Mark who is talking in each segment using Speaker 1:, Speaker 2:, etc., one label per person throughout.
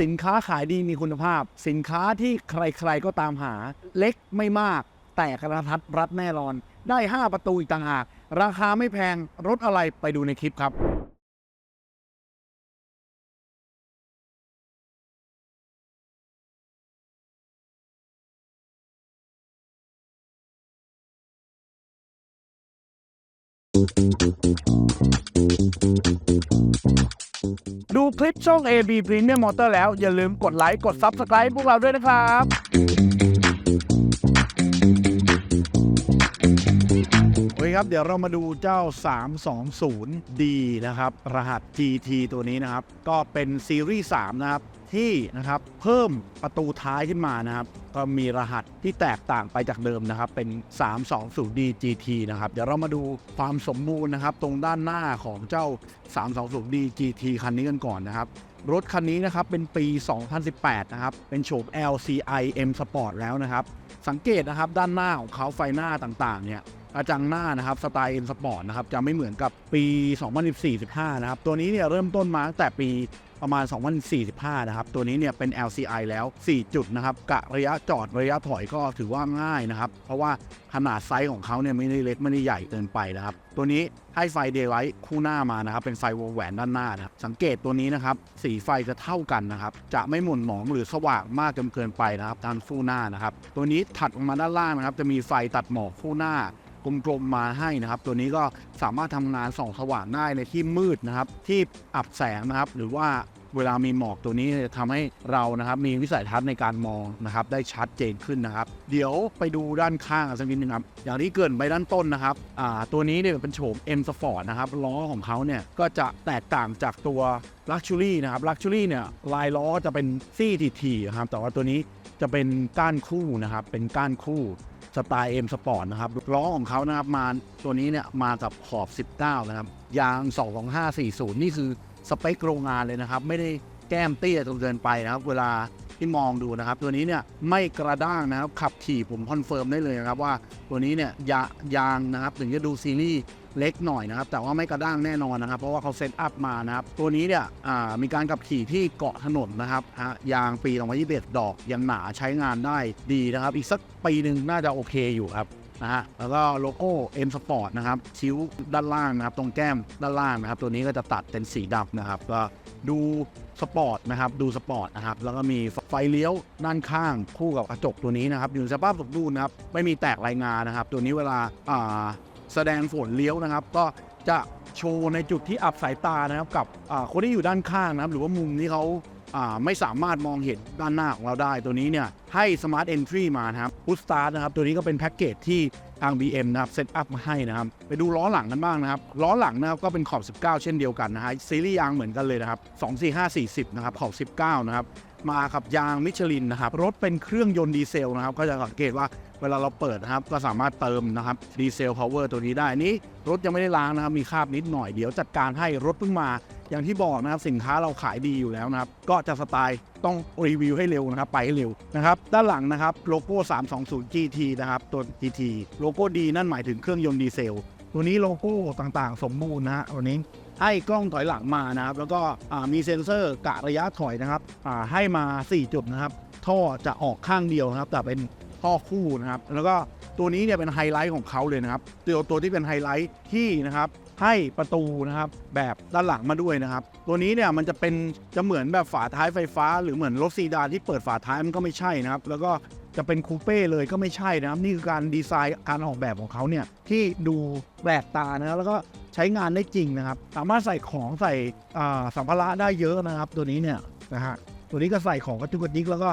Speaker 1: สินค้าขายดีมีคุณภาพ สินค้าที่ใครๆก็ตามหา เล็กไม่มาก แต่กระทัดรัดแน่นอน ได้ 5 ประตูอีกต่างหาก ราคาไม่แพงรถอะไรไปดูในคลิปครับ ดูคลิปช่อง AB Premium Motor แล้ว อย่าลืมกดไลค์กด Subscribe พวกเราด้วยนะครับโอเคครับ เดี๋ยวเรามาดูเจ้า 320D นะครับ รหัส GT ตัวนี้นะครับ ก็เป็นซีรีส์ 3 นะครับ ที่นะครับเพิ่มประตูท้ายขึ้นมานะครับ ก็มีรหัสที่แตกต่างไปจากเดิมนะครับ เป็น 320D GT นะครับ เดี๋ยวเรามาดูความสมบูรณ์นะครับ ตรงด้านหน้าของเจ้า 320D GT คันนี้กันก่อนนะครับ รถคันนี้นะครับเป็นปี 2018 นะครับ เป็นโฉม LCI M Sport แล้วนะครับ สังเกตนะครับด้านหน้าของเขาไฟหน้าต่างๆเนี่ยกระจังหน้านะครับสไตล์ M Sport นะครับจะไม่เหมือนกับปี 2014-15 นะครับ ตัวนี้เนี่ยเริ่มต้นมาตั้งแต่ปี ประมาณ 2045 นะครับ ตัวนี้เนี่ยเป็น LCI แล้ว 4 จุดนะครับกะระยะจอดระยะถอยก็ถือว่าง่ายนะครับ เพราะว่าขนาดไซส์ของเขาเนี่ยไม่ได้เล็กไม่ได้ใหญ่เกินไปนะครับ ตัวนี้ให้ไฟเดย์ไลท์คู่หน้ามานะครับ เป็นไฟวงแหวนด้านหน้านะครับ สังเกตตัวนี้นะครับ สีไฟจะเท่ากันนะครับ จะไม่หม่นหมองหรือสว่างมากจนเกินไปนะครับทางคู่หน้านะครับ ตัวนี้ถัดออกมาด้านล่างนะครับ จะมีไฟตัดหมอกคู่หน้า ลมๆมาให้นะครับ ตัวนี้ก็สามารถทำงานส่องสว่างได้ในที่มืดนะครับ ที่อับแสงนะครับ หรือว่าเวลามีหมอกตัวนี้จะทำให้เรานะครับมีวิสัยทัศน์ในการมองนะครับ ได้ชัดเจนขึ้นนะครับ เดี๋ยวไปดูด้านข้างสักนิดนึงครับ อย่างที่เกินไปด้านต้นนะครับตัวนี้เนี่ยเป็นโฉม M Sport นะครับล้อของเขาเนี่ยก็จะแตกต่างจากตัว Luxury นะครับ Luxury เนี่ยลายล้อจะเป็นซี่ทีๆนะครับแต่ว่าตัวนี้จะเป็นก้านคู่นะครับเป็นก้านคู่ สไตล์ M Sport นะครับล้อของเขานะครับมาตัวนี้เนี่ยมากับขอบ 19 นะครับ ยาง 22540 นี่คือสเปคโรงงานเลยนะครับ ไม่ได้แก้มเตี้ยจนเกินไปนะครับ เวลาที่มองดูนะครับ ตัวนี้เนี่ยไม่กระด้างนะครับ ขับขี่ผมคอนเฟิร์มได้เลยนะครับว่าตัวนี้เนี่ยยายางนะครับ ถึงจะดูซีรีส์ เล็กหน่อยนะครับแต่ว่าไม่กระด้างแน่นอนนะครับ เพราะว่าเขาเซตอัพมานะครับตัวนี้เนี่ยมีการขับขี่ที่เกาะถนนนะครับยางปี2021ดอกยังหนาใช้งานได้ดีนะครับ อีกสักปีหนึ่งน่าจะโอเคอยู่ครับนะฮะแล้วก็โลโก้ M Sport นะครับชิ้วด้านล่างนะครับ ตรงแก้มด้านล่างนะครับ ตัวนี้ก็จะตัดเป็นสีดำนะครับ ก็ดูสปอร์ตนะครับ ดูสปอร์ตนะครับ แล้วก็มีไฟเลี้ยวด้านข้างคู่กับกระจกตัวนี้นะครับ อยู่ในสภาพสมบูรณ์นะครับ ไม่มีแตกรายงานนะครับ ตัวนี้เวลาา แสดงฝนเลี้ยวนะครับ ก็จะโชว์ในจุดที่อับสายตานะครับกับคนที่อยู่ด้านข้างนะครับ หรือว่ามุมที่เขาไม่สามารถมองเห็นด้านหน้าของเราได้ตัวนี้เนี่ยให้ Smart Entry มานะครับ Push Start นะครับ ตัวนี้ก็เป็นแพ็กเกจที่ทาง BM นะครับเซตอัพมาให้นะครับ ไปดูล้อหลังกันบ้างนะครับ ล้อหลังนะครับก็เป็นขอบ 19 เช่นเดียวกันนะฮะซีรีส์ยางเหมือนกันเลยนะครับ 24540 นะครับ ขอบ 19 นะครับ มากับยางมิชลินนะครับ รถเป็นเครื่องยนต์ดีเซลนะครับ ก็จะสังเกตว่า เวลาเราเปิดนะครับก็สามารถเติมนะครับดีเซลพาวเวอร์ตัวนี้ได้นี้รถยังไม่ได้ล้างนะครับ มีคราบนิดหน่อยเดี๋ยวจัดการให้รถเพิ่งมา อย่างที่บอกนะครับสินค้าเราขายดีอยู่แล้วนะครับ ก็จะสไตล์ต้องรีวิวให้เร็วนะครับ ไปให้เร็วนะครับ ด้านหลังนะครับโลโก้ 320 GT นะครับ ตัว GT โลโก้ดีนั่นหมายถึงเครื่องยนต์ดีเซลตัวนี้โลโก้ต่างๆ สมบูรณ์นะฮะตัวนี้ให้กล้องถอยหลังมานะครับ แล้วก็มีเซ็นเซอร์กะระยะถอยนะครับให้มา 4 จุดนะครับ ท่อจะออกข้างเดียวนะครับ แต่เป็น ท่อคู่นะครับ แล้วก็ตัวนี้เนี่ยเป็นไฮไลท์ของเขาเลยนะครับตัวตัวที่เป็นไฮไลท์ที่นะครับให้ประตูนะครับแบบด้านหลังมาด้วยนะครับ ตัวนี้เนี่ยมันจะเป็นจะเหมือนแบบฝาท้ายไฟฟ้า หรือเหมือนรถซีดานที่เปิดฝาท้ายมันก็ไม่ใช่นะครับ แล้วก็จะเป็นคูเป้เลยก็ไม่ใช่นะครับ นี่คือการดีไซน์การออกแบบของเขาเนี่ยที่ดูแปลกตานะแล้วก็ใช้งานได้จริงนะครับ สามารถใส่ของใส่สัมภาระได้เยอะนะครับ ตัวนี้เนี่ยนะฮะ ตัวนี้ก็ใส่ของกระจุกกระดิกแล้วก็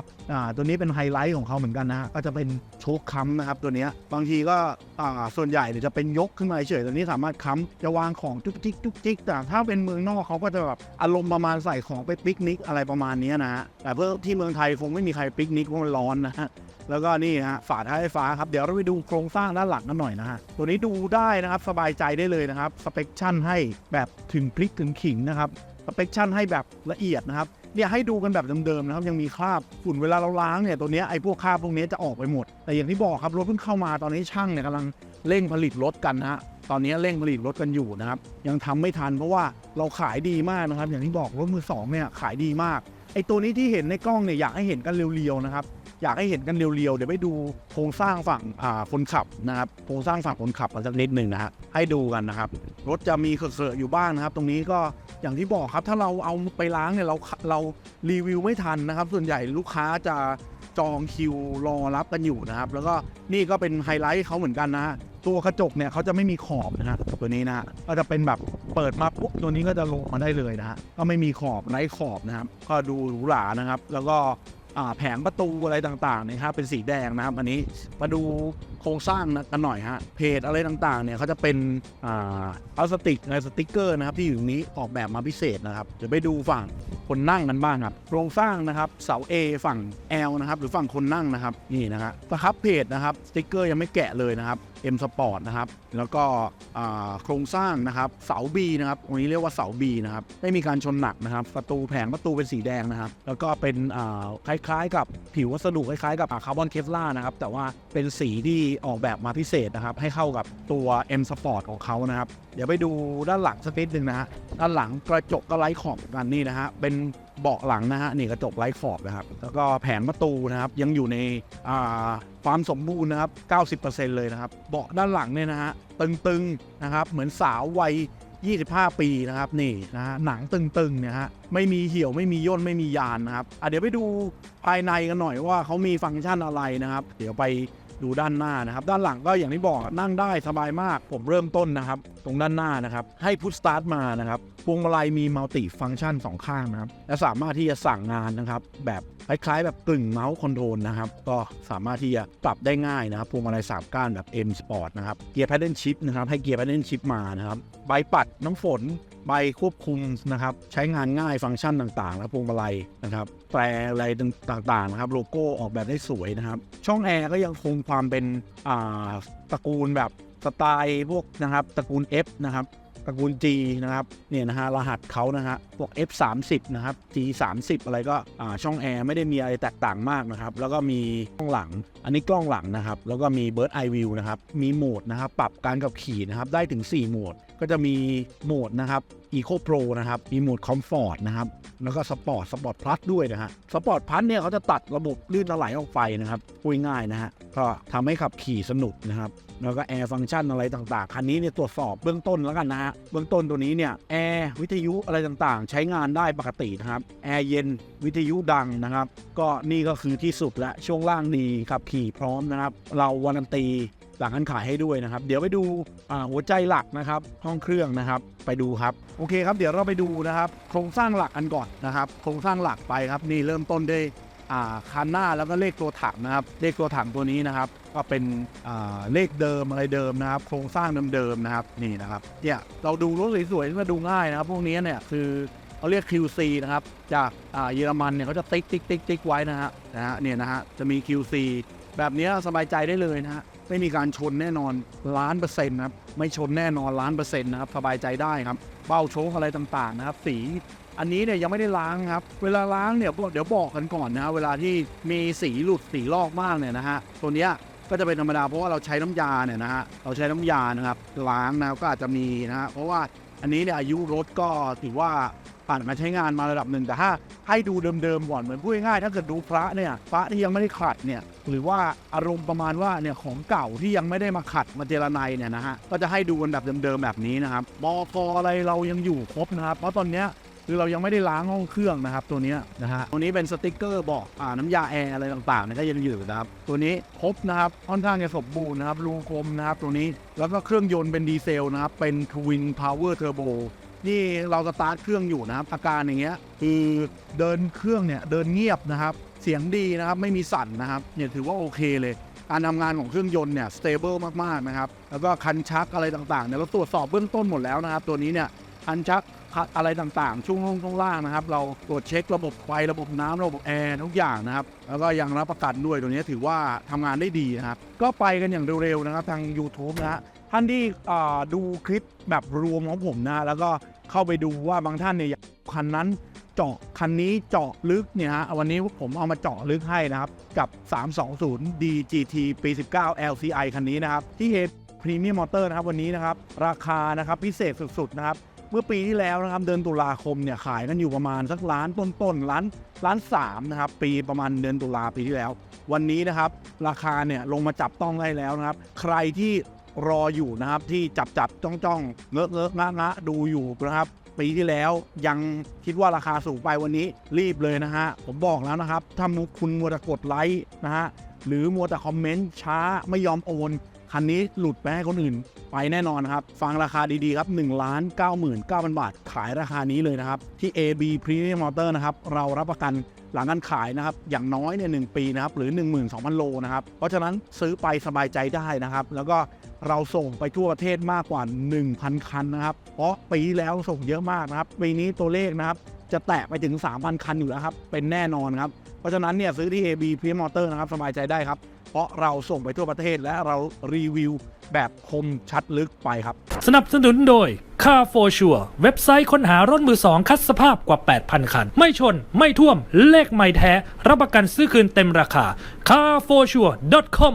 Speaker 1: ตัวนี้เป็นไฮไลท์ของเขาเหมือนกันนะฮะก็จะเป็นโชคค้ำนะครับตัวนี้บางทีก็ส่วนใหญ่เนี่ยจะเป็นยกขึ้นมาเฉยตัวนี้สามารถค้ำจะวางของจุกจิกจุกจิกแต่ถ้าเป็นเมืองนอกเขาก็จะแบบอารมณ์ประมาณใส่ของไปปิกนิกอะไรประมาณนี้นะฮะแต่เพื่อที่เมืองไทยคงไม่มีใครปิกนิกเพราะมันร้อนนะฮะแล้วก็นี่ฮะฝาท้ายไฟฟ้าครับ เดี๋ยวเราไปดูโครงสร้างด้านหลังกันหน่อยนะฮะ ตัวนี้ดูได้นะครับ สบายใจได้เลยนะครับ สเปคชั่นให้แบบถึงพริกถึงขิงนะครับ สเปคชั่นให้แบบละเอียดนะครับ เนี่ยให้ดูกันแบบเดิมๆนะครับยังมีคราบฝุ่นเวลาเราล้างเนี่ยตัวนี้ไอ้พวกคราบพวกนี้จะออกไปหมด แต่อย่างที่บอกครับรถเพิ่งเข้ามาตอนนี้ช่างเนี่ยกำลังเร่งผลิตรถกันนะฮะตอนนี้เร่งผลิตรถกันอยู่นะครับยังทำไม่ทันเพราะว่าเราขายดีมากนะครับ อย่างที่บอกรถมือสองเนี่ยขายดีมากไอ้ตัวนี้ที่เห็นในกล้องเนี่ยอยากให้เห็นกันเรียวๆนะครับ อยากให้เห็นกันเรียวๆ เดี๋ยวไปดูโครงสร้างฝั่งอ่าคนขับนะครับโครงสร้างฝั่งคนขับกันสักนิดหนึ่งนะฮะให้ดูกันนะครับ รถจะมีเขอะๆอยู่บ้างนะครับ ตรงนี้ก็อย่างที่บอกครับถ้าเราเอาไปล้างเนี่ยเราเรารีวิวไม่ทันนะครับ ส่วนใหญ่ลูกค้าจะจองคิวรอรับกันอยู่นะครับ แล้วก็นี่ก็เป็นไฮไลท์เขาเหมือนกันนะฮะตัวกระจกเนี่ยเขาจะไม่มีขอบนะฮะตัวนี้นะฮะก็จะเป็นแบบเปิดมาปุ๊บตัวนี้ก็จะลงมาได้เลยนะฮะก็ไม่มีขอบไร้ขอบนะครับ ก็ดูหรูหรานะครับ แล้วก็ แผงประตูอะไรต่างๆเนี่ยครับเป็นสีแดงนะครับ อันนี้มาดู ครงสร้างนะกันหน่อยฮะ เพจอะไรต่างๆ เนี่ยเขาจะเป็นอ่าพลาสติกอะไรสติกเกอร์นะครับที่อยู่ตรงนี้ออกแบบมาพิเศษนะครับเดี๋ยวไปดูฝั่งคนนั่งกันบ้างครับ โครงสร้างนะครับเสา A ฝั่ง L นะครับหรือฝั่งคนนั่งนะครับนี่นะครับสครับเพจนะครับสติกเกอร์ยังไม่แกะเลยนะครับ M Sport นะครับแล้วก็โครงสร้างนะครับเสา B นะครับตรงนี้เรียกว่าเสา B นะครับไม่มีการชนหนักนะครับประตูแผงประตูเป็นสีแดงนะครับแล้วก็เป็นคล้ายๆ กับผิววัสดุคล้ายๆ กับคาร์บอนเคฟล่านะครับแต่ว่าเป็นสีที่ออกแบบมาพิเศษนะครับ ให้เข้ากับตัว M Sport ของเขานะครับ เดี๋ยวไปดูด้านหลังสักนิดหนึ่งนะฮะด้านหลังกระจกก็ไร้ขอบกันนี่นะฮะเป็นเบาะหลังนะฮะนี่กระจกไร้ขอบนะครับ แล้วก็แผงประตูนะครับยังอยู่ในความสมบูรณ์นะครับ 90%เลยนะครับ เบาะด้านหลังเนี่ยนะฮะตึงๆนะครับเหมือนสาววัย25 ปีนะครับนี่นะฮะหนังตึงๆเนี่ยฮะไม่มีเหี่ยวไม่มีย่นไม่มียานนะครับอะเดี๋ยวไปดูภายในกันหน่อยว่าเขามีฟังก์ชันอะไรนะครับ เดี๋ยวไป ดูด้านหน้านะครับ ด้านหลังก็อย่างที่บอกนั่งได้สบายมาก ผมเริ่มต้นนะครับ ตรงด้านหน้านะครับ ให้พุทสตาร์ทมานะครับพวงมาลัยมีมัลติฟังก์ชันสองข้างนะครับ และสามารถที่จะสั่งงานนะครับ แบบ คล้ายๆแบบกึ่งเมาส์คอนโทรลนะครับ ก็สามารถที่จะปรับได้ง่ายนะครับพวงมาลัยสามก้านแบบ M Sport นะครับเกียร์ Paddle Shift นะครับให้เกียร์ Paddle Shift มานะครับใบปัดน้ำฝนใบควบคุมนะครับใช้งานง่ายฟังก์ชันต่างๆแล้วพวงมาลัยนะครับแตรอะไรต่างๆนะครับโลโก้ออกแบบได้สวยนะครับ ช่องแอร์ก็ยังคงความเป็นตระกูลแบบสไตล์พวกนะครับตระกูล F นะครับ ตระกูล G นะครับเนี่ยนะฮะรหัสเขานะฮะพวก F 3 0 นะครับ G 3 0 อะไรก็ช่องแอร์ไม่ได้มีอะไรแตกต่างมากนะครับ แล้วก็มีกล้องหลัง อันนี้กล้องหลังนะครับ แล้วก็มี Bird Eye View นะครับ มีโหมดนะครับ ปรับการขับขี่นะครับ ได้ถึง 4 โหมด ก็จะมีโหมดนะครับ Eco Pro นะครับ มีโหมด Comfort นะครับ แล้วก็ Sport Sport Plus ด้วยนะฮะ Sport Plus เนี่ยเขาจะตัดระบบลื่นไหลออกไปนะครับพูดง่ายนะฮะ ก็ทำให้ขับขี่สนุกนะครับ แล้วก็แอร์ฟังก์ชันอะไรต่างๆ คันนี้เนี่ยตรวจสอบเบื้องต้นแล้วกันนะฮะ เบื้องต้นตัวนี้เนี่ยแอร์วิทยุอะไรต่างๆ ใช้งานได้ปกตินะครับ แอร์เย็นวิทยุดังนะครับ ก็นี่ก็คือที่สุดละช่วงล่างดีขับขี่พร้อมนะครับ เราวารันตี หลังการขายให้ด้วยนะครับ เดี๋ยวไปดูหัวใจหลักนะครับ ห้องเครื่องนะครับ ไปดูครับ โอเคครับ เดี๋ยวเราไปดูนะครับ โครงสร้างหลักกันก่อนนะครับ โครงสร้างหลักไปครับ นี่เริ่มต้นด้วยคันหน้าแล้วก็เลขตัวถังนะครับ เลขตัวถังตัวนี้นะครับ ก็เป็นเลขเดิมอะไรเดิมนะครับ โครงสร้างเดิมๆนะครับ นี่นะครับ เนี่ยเราดูรถสวยๆมาดูง่ายนะครับ พวกนี้เนี่ยคือเขาเรียก QC นะครับ จากเยอรมันเนี่ยเขาจะติ๊กติ๊กติ๊กติ๊กไว้นะฮะนะฮะเนี่ยนะฮะจะมี QC แบบนี้สบายใจได้เลยนะฮะไม่มีการชนแน่นอนล้านเปอร์เซ็นต์นะครับไม่ชนแน่นอนล้านเปอร์เซ็นต์นะครับสบายใจได้ครับเบ้าโชคอะไรต่างๆนะครับ สีอันนี้เนี่ยยังไม่ได้ล้างครับ เวลาล้างเนี่ยเดี๋ยวบอกกันก่อนนะฮะเวลาที่มีสีหลุดสีลอกมากเนี่ยนะฮะตัวเนี้ยก็จะเป็นธรรมดาเพราะว่าเราใช้น้ำยาเนี่ยนะฮะเราใช้น้ำยานะครับล้างนะก็อาจจะมีนะฮะเพราะว่าอันนี้เนี่ยอายุรถก็ถือว่า ผ่านมาใช้งานมาระดับหนึ่งแต่ถ้าให้ดูเดิมๆก่อนเหมือนพูดง่ายๆถ้าเกิดดูพระเนี่ยพระที่ยังไม่ได้ขัดเนี่ยหรือว่าอารมณ์ประมาณว่าเนี่ยของเก่าที่ยังไม่ได้มาขัดมาเจรไนเนี่ยนะฮะก็จะให้ดูกันแบบเดิมๆแบบนี้นะครับบอพออะไรเรายังอยู่ครบนะครับเพราะตอนเนี้ยคือเรายังไม่ได้ล้างห้องเครื่องนะครับตัวนี้นะฮะตัวนี้เป็นสติกเกอร์บอกอ่าน้ำยาแอร์อะไรต่างๆเนี่ยก็ยังอยู่นะครับตัวนี้ครบนะครับค่อนข้างจะสมบูรณ์นะครับรูคมนะครับตัวนี้แล้วก็เครื่องยนต์เป็นดีเซลนะครับเป็นทวิน นี่เราสตาร์ทเครื่องอยู่นะครับอาการอย่างเงี้ยคือเดินเครื่องเนี่ยเดินเงียบนะครับ เสียงดีนะครับไม่มีสั่นนะครับเนี่ยถือว่าโอเคเลยการทำงานของเครื่องยนต์เนี่ยสเตเบิลมากๆนะครับแล้วก็คันชักอะไรต่างๆเนี่ยเราตรวจสอบเบื้องต้นหมดแล้วนะครับ ตัวนี้เนี่ยคันชักอะไรต่างๆ ช่วงล่างช่วงล่างนะครับ เราตรวจเช็คระบบไฟระบบน้ำระบบแอร์ทุกอย่างนะครับ แล้วก็ยังรับประกันด้วยตัวนี้ถือว่าทำงานได้ดีนะครับ ก็ไปกันอย่างเร็วๆนะครับ ทาง YouTube นะฮะ ท่านที่ดูคลิปแบบรวมของผมนะ แล้วก็เข้าไปดูว่าบางท่านเนี่ยคันนั้นเจาะคันนี้เจาะลึกเนี่ยฮะวันนี้ผมเอามาเจาะลึกให้นะครับ กับ 320 DGT ปี 19 LCI คันนี้นะครับ ที่เฮดพรีเมียมมอเตอร์นะครับวันนี้นะครับ ราคานะครับพิเศษสุดๆนะครับเมื่อปีที่แล้วนะครับเดือนตุลาคมเนี่ยขายกันอยู่ประมาณสักล้านต้นๆล้านล้านสามนะครับปีประมาณเดือนตุลาปีที่แล้ว วันนี้นะครับราคาเนี่ยลงมาจับต้องได้แล้วนะครับ ใครที่ รออยู่นะครับ ที่จับจับจ้องจ้องเงอะเงอะงะงะดูอยู่นะครับ ปีที่แล้วยังคิดว่าราคาสูงไปวันนี้รีบเลยนะฮะ ผมบอกแล้วนะครับ ถ้าคุณมัวแต่กดไลค์นะฮะ หรือมัวแต่คอมเมนต์ช้าไม่ยอมโอน คันนี้หลุดไปให้คนอื่น ไปแน่นอนนะครับ ฟังราคาดีๆครับ1 9 9 9 0 0 0 บาท ขายราคานี้เลยนะครับ ที่ AB Premium Motor นะครับ เรารับประกันหลังการขายนะครับอย่างน้อยเนี่ยหปีนะครับหรือ 12,000 โลนะครับ เพราะฉะนั้นซื้อไปสบายใจได้นะครับ แล้วก็ เราส่งไปทั่วประเทศมากกว่า 1,000 คันนะครับ เพราะปีแล้วส่งเยอะมากนะครับ ปีนี้ตัวเลขนะครับ จะแตะไปถึง 3,000 คันอยู่แล้วครับ เป็นแน่นอนครับ เพราะฉะนั้นเนี่ยซื้อที่ AB Premium Motor นะครับสบายใจได้ครับ เพราะเราส่งไปทั่วประเทศและเรารีวิวแบบคมชัดลึกไปครับ
Speaker 2: สนับสนุนโดย Car for Sure เว็บไซต์ค้นหารถมือสองคัดสภาพกว่า 8,000 คัน ไม่ชน ไม่ท่วม เลขไม่แท้ รับประกันซื้อคืนเต็มราคา carforsure.com